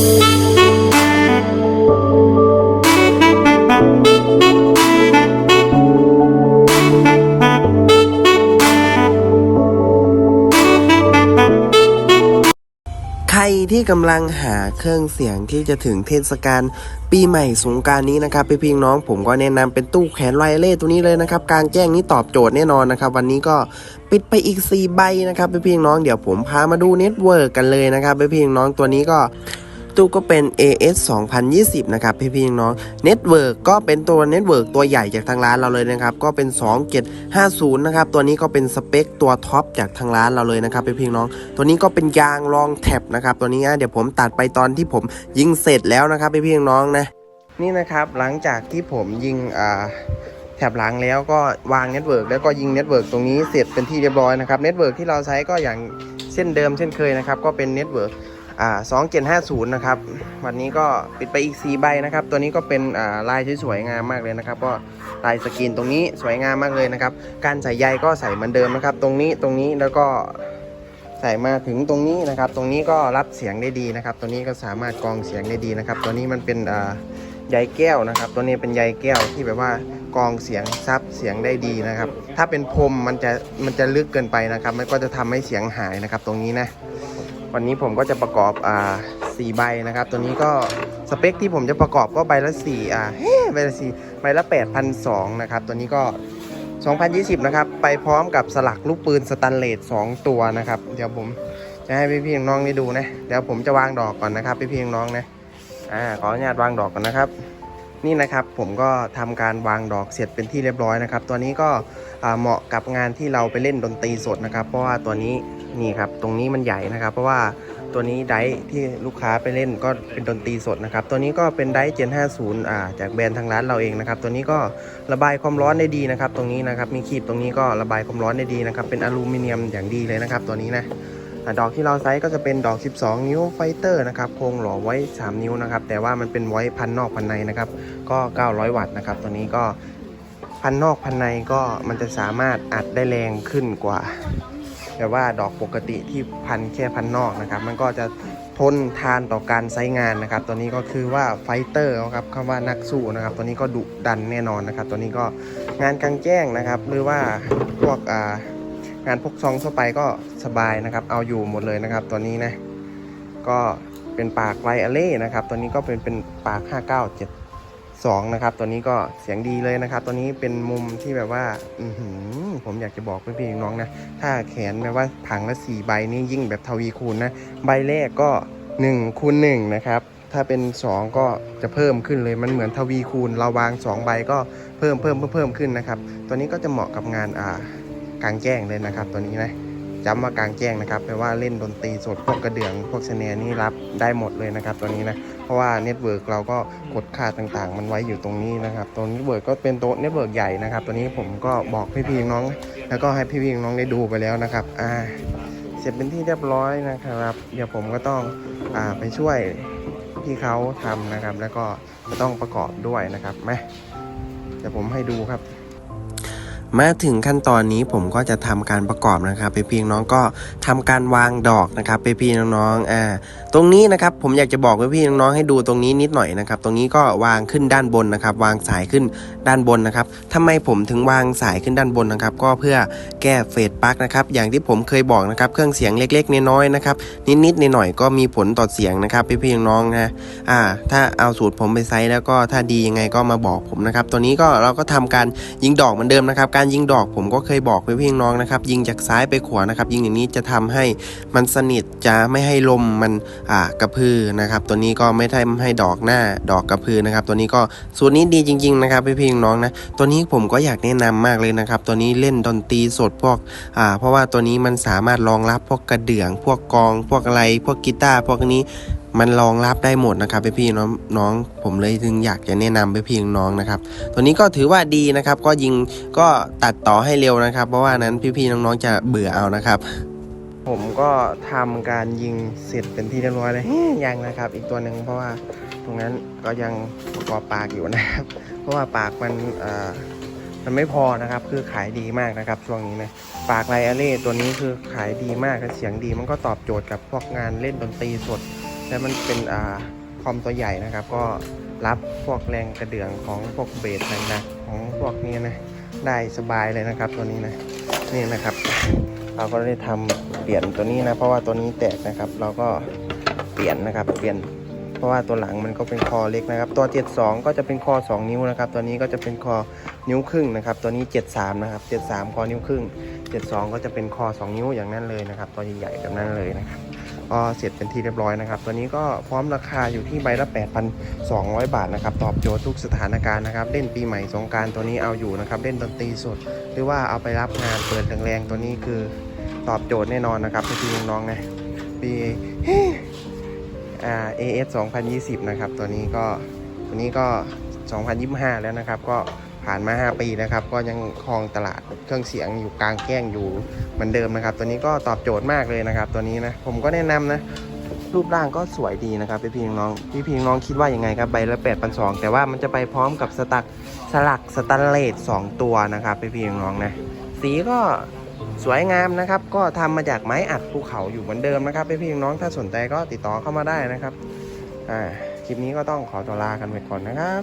ใครที่กำลังหาเครื่องเสียงที่จะถึงเทศกาลปีใหม่สงการนี้นะครับพี่พี่น้องผมก็แนะนำเป็นตู้แขวนไวเลสตัวนี้เลยนะครับกลางแจ้งนี้ตอบโจทย์แน่นอนนะครับวันนี้ก็ปิดไปอีก 4 ใบนะครับพี่พี่น้องเดี๋ยวผมพามาดูเน็ตเวิร์กกันเลยนะครับพี่พี่น้องตัวนี้ก็ ตู้ก็เป็น AS 2020 นะครับพี่พี่น้องเน็ตเวิร์กก็เป็นตัวเน็ตเวิร์กตัวใหญ่จากทางร้านเราเลยนะครับ ก็เป็น 2750 นะครับ ตัวนี้ก็เป็นสเปคตัวท็อปจากทางร้านเราเลยนะครับพี่พี่น้อง ตัวนี้ก็เป็นยางรองแท็บนะครับ ตัวนี้นะเดี๋ยวผมตัดไปตอนที่ผมยิงเสร็จแล้วนะครับพี่พี่น้องนะ นี่นะครับหลังจากที่ผมยิงอ่าแถบหลังแล้วก็วางเน็ตเวิร์กแล้วก็ยิงเน็ตเวิร์กตรงนี้เสร็จเป็นที่เรียบร้อยนะครับเน็ตเวิร์กที่เราใช้ก็อย่างเช่นเดิมเช่นเคยนะครับ ก็เป็นเน็ตเวิร์ก อ่า2750นะครับ วันนี้ก็ปิดไปอีก4ใบนะครับ ตัวนี้ก็เป็นอ่าลายสวยงามมากเลยนะครับ ก็ลายสกรีนตรงนี้สวยงามมากเลยนะครับ การใส่ใยก็ใส่เหมือนเดิมนะครับ ตรงนี้ตรงนี้แล้วก็ใส่มาถึงตรงนี้นะครับ ตรงนี้ก็รับเสียงได้ดีนะครับ ตัวนี้ก็สามารถกรองเสียงได้ดีนะครับ ตัวนี้มันเป็นอ่าใยแก้วนะครับ ตัวนี้เป็นใยแก้วที่แบบว่ากองเสียงซับเสียงได้ดีนะครับ ถ้าเป็นพรมมันจะมันจะลึกเกินไปนะครับ มันก็จะทำให้เสียงหายนะครับ ตรงนี้นะ วันนี้ผมก็จะประกอบอ่าสี่ใบนะครับ ตัวนี้ก็สเปคที่ผมจะประกอบก็ใบละสี่อ่าเฮ้ใบละสี่ใบละแปดพันสองนะครับ ตัวนี้ก็ 2020 นะครับ ไปพร้อมกับสลักลูกปืนสแตนเลส2ตัวนะครับ เดี๋ยวผมจะให้พี่ๆน้องๆได้ดูนะ เดี๋ยวผมจะวางดอกก่อนนะครับ พี่ๆน้องๆนะอ่าขออนุญาตวางดอกก่อนนะครับ นี่นะครับผมก็ทำการวางดอกเสร็จเป็นที่เรียบร้อยนะครับ ตัวนี้ก็เหมาะกับงานที่เราไปเล่นดนตรีสดนะครับ เพราะว่าตัวนี้ นี่ครับ ตรงนี้มันใหญ่นะครับ เพราะว่าตัวนี้ไดที่ลูกค้าไปเล่นก็เป็นดนตรีสดนะครับ ตัวนี้ก็เป็นไดร์เจน50อ่าจากแบรนด์ทางร้านเราเองนะครับ ตัวนี้ก็ระบายความร้อนได้ดีนะครับ ตรงนี้นะครับ มีขีบตรงนี้ก็ระบายความร้อนได้ดีนะครับ เป็นอลูมิเนียมอย่างดีเลยนะครับ ตัวนี้นะดอกที่เราใช้ก็จะเป็นดอก 12 นิ้วไฟเตอร์นะครับโครงหล่อไว้ 3 นิ้วนะครับ แต่ว่ามันเป็นไว้พันนอกพันในนะครับ ก็ 900 วัตต์นะครับ ตัวนี้ก็พันนอกพันในก็มันจะสามารถอัดได้แรงขึ้นกว่า แต่ว่าดอกปกติที่พันแค่พันนอกนะครับ มันก็จะทนทานต่อการใช้งานนะครับ ตัวนี้ก็คือว่าไฟเตอร์นะครับคำว่านักสู้นะครับ ตัวนี้ก็ดุดันแน่นอนนะครับ ตัวนี้ก็งานกลางแจ้งนะครับ หรือว่าพวกงานพกซองทั่วไปก็สบายนะครับ เอาอยู่หมดเลยนะครับ ตัวนี้นะ ก็เป็นปากไวอเล่นะครับ ตัวนี้ก็เป็นเป็นปาก 2นะครับตัวนี้ก็เสียงดีเลยนะครับ ตัวนี้เป็นมุมที่แบบว่าอืผมอยากจะบอกเพื่อนๆน้องนะ ถ้าแขนแบบว่าถังละ4ใบนี่ยิ่งแบบทวีคูณนะ ใบแรกก็1คูณ1นะครับถ้าเป็น 2 ก็จะเพิ่มขึ้นเลยมันเหมือนทวีคูณเราวาง 2 ใบก็เพิ่มเพิ่มเพิ่มเพิ่มขึ้นนะครับ ตัวนี้ก็จะเหมาะกับงานอ่ากลางแจ้งเลยนะครับ ตัวนี้นะ จำว่ากลางแจ้งนะครับแปลว่าเล่นดนตรีสดพวกกระเดื่องพวกสนร์นี่รับได้หมดเลยนะครับ ตัวนี้นะเพราะว่าเน็ตเวิร์กเราก็กดค่าต่างๆ มันไว้อยู่ตรงนี้นะครับตัวเน็ตเวิร์กก็เป็นโตัวเน็ตเวิร์กใหญ่นะครับ ตัวนี้ผมก็บอกพี่ๆน้อง แล้วก็ให้พี่ๆน้องได้ดูไปแล้วนะครับอ่าเสร็จเป็นที่เรียบร้อยนะครับ เดี๋ยวผมก็ต้องอ่าไปช่วยพี่เขาทำนะครับ แล้วก็จะต้องประกอบด้วยนะครับมเดี๋ยวผมให้ดูครับ มาถึงขั้นตอนนี้ผมก็จะทำการประกอบนะครับไปพียงน้องก็ทำการวางดอกนะครับไปพี่น้องๆอ่าตรงนี้นะครับผมอยากจะบอกไปพี่น้องๆให้ดูตรงนี้นิดหน่อยนะครับ ตรงนี้ก็วางขึ้นด้านบนนะครับ วางสายขึ้นด้านบนนะครับทำไมผมถึงวางสายขึ้นด้านบนนะครับ ก็เพื่อแก้เฟดปลั๊กนะครับ อย่างที่ผมเคยบอกนะครับ เครื่องเสียงเล็กๆน้อยๆนะครับ นิดๆหน่อยๆก็มีผลต่อเสียงนะครับไปพี่น้องนะอ่า ถ้าเอาสูตรผมไปใช้แล้วก็ถ้าดียังไงก็มาบอกผมนะครับ ตัวนี้ก็เราก็ทำการยิงดอกเหมือนเดิมนะครับการยิงดอกผมก็เคยบอกไปพี่น้องนะครับ ยิงจากซ้ายไปขวานะครับ ยิงอย่างนี้จะทำให้มันสนิทจะไม่ให้ลมมันอ่ากระพือนะครับ ตัวนี้ก็ไม่ทำให้ดอกหน้าดอกกระพือนะครับ ตัวนี้ก็สูตรนี้ดีจริง ๆ นะครับพี่พี่น้องนะตัวนี้ผมก็อยากแนะนำมากเลยนะครับ ตัวนี้เล่นดนตรีสดพวกอ่าเพราะว่าตัวนี้มันสามารถรองรับพวกกระเดื่อง พวกกอง พวกอะไร พวกกีตาร์พวกนี้ มันรองรับได้หมดนะครับพี่พี่น้องน้องผมเลยถึงอยากจะแนะนำไปพี่น้องนะครับ ตัวนี้ก็ถือว่าดีนะครับ ก็ยิงก็ตัดต่อให้เร็วนะครับ เพราะว่านั้นพี่ๆน้องๆจะเบื่อเอานะครับ ผมก็ทำการยิงเสร็จเป็นที่เรียบร้อยเลยยังนะครับ อีกตัวหนึ่งเพราะว่าตรงนั้นก็ยังประกอบปากอยู่นะครับ เพราะว่าปากมันเอ่อมันไม่พอนะครับคือขายดีมากนะครับ ช่วงนี้นะปากไลอาเล่ตัวนี้คือขายดีมากและเสียงดีมันก็ตอบโจทย์กับพวกงานเล่นดนตรีสด แล้วมันเป็นอ่าคอมตัวใหญ่นะครับ ก็รับพวกแรงกระเดื่องของพวกเบสหนักๆของพวกนี้นะได้สบายเลยนะครับตัวนี้นะนี่นะครับ เราก็ได้ทำเปลี่ยนตัวนี้นะ เพราะว่าตัวนี้แตกนะครับ เราก็เปลี่ยนนะครับ เปลี่ยน เพราะว่าตัวหลังมันก็เป็นคอเล็กนะครับ ตัว 72 ก็จะเป็นคอ 2 นิ้วนะครับ ตัวนี้ก็จะเป็นคอนิ้วครึ่งนะครับ ตัวนี้ 73 นะครับ 73 คอนิ้วครึ่ง 72 ก็จะเป็นคอ 2 นิ้วอย่างนั้นเลยนะครับ ตัวใหญ่ๆแบบนั้นเลยนะครับ ก็เสร็จเป็นที่เรียบร้อยนะครับ ตัวนี้ก็พร้อมราคาอยู่ที่ใบละ 8,200 บาทนะครับ ตอบโจทย์ทุกสถานการณ์นะครับ เล่นปีใหม่สงการตัวนี้เอาอยู่นะครับ เล่นดนตรีสด หรือว่าเอาไปรับงานเปิดแรงๆ ตัวนี้คือตอบโจทย์แน่นอนนะครับพี่น้องๆนะปีอ่า AS 2020 นะครับ ตัวนี้ก็ตัวนี้ก็ 2025 แล้วนะครับ ก็ ผ่านมา 5 ปีนะครับ ก็ยังครองตลาดเครื่องเสียงอยู่กลางแจ้งอยู่เหมือนเดิมนะครับ ตัวนี้ก็ตอบโจทย์มากเลยนะครับ ตัวนี้นะผมก็แนะนำนะรูปร่างก็สวยดีนะครับพี่พี่น้องพี่พี่น้องคิดว่ายังไงครับใบละ8 2 0 0แต่ว่ามันจะไปพร้อมกับสตักสลักสแตันเลส2ตัวนะครับพี่พี่น้องนะสีก็สวยงามนะครับ ก็ทำมาจากไม้อัดภูเขาอยู่เหมือนเดิมนะครับพี่พี่น้องถ้าสนใจก็ติดต่อเข้ามาได้นะครับอ่าคลิปนี้ก็ต้องขอตัวลากันไปก่อนนะครับ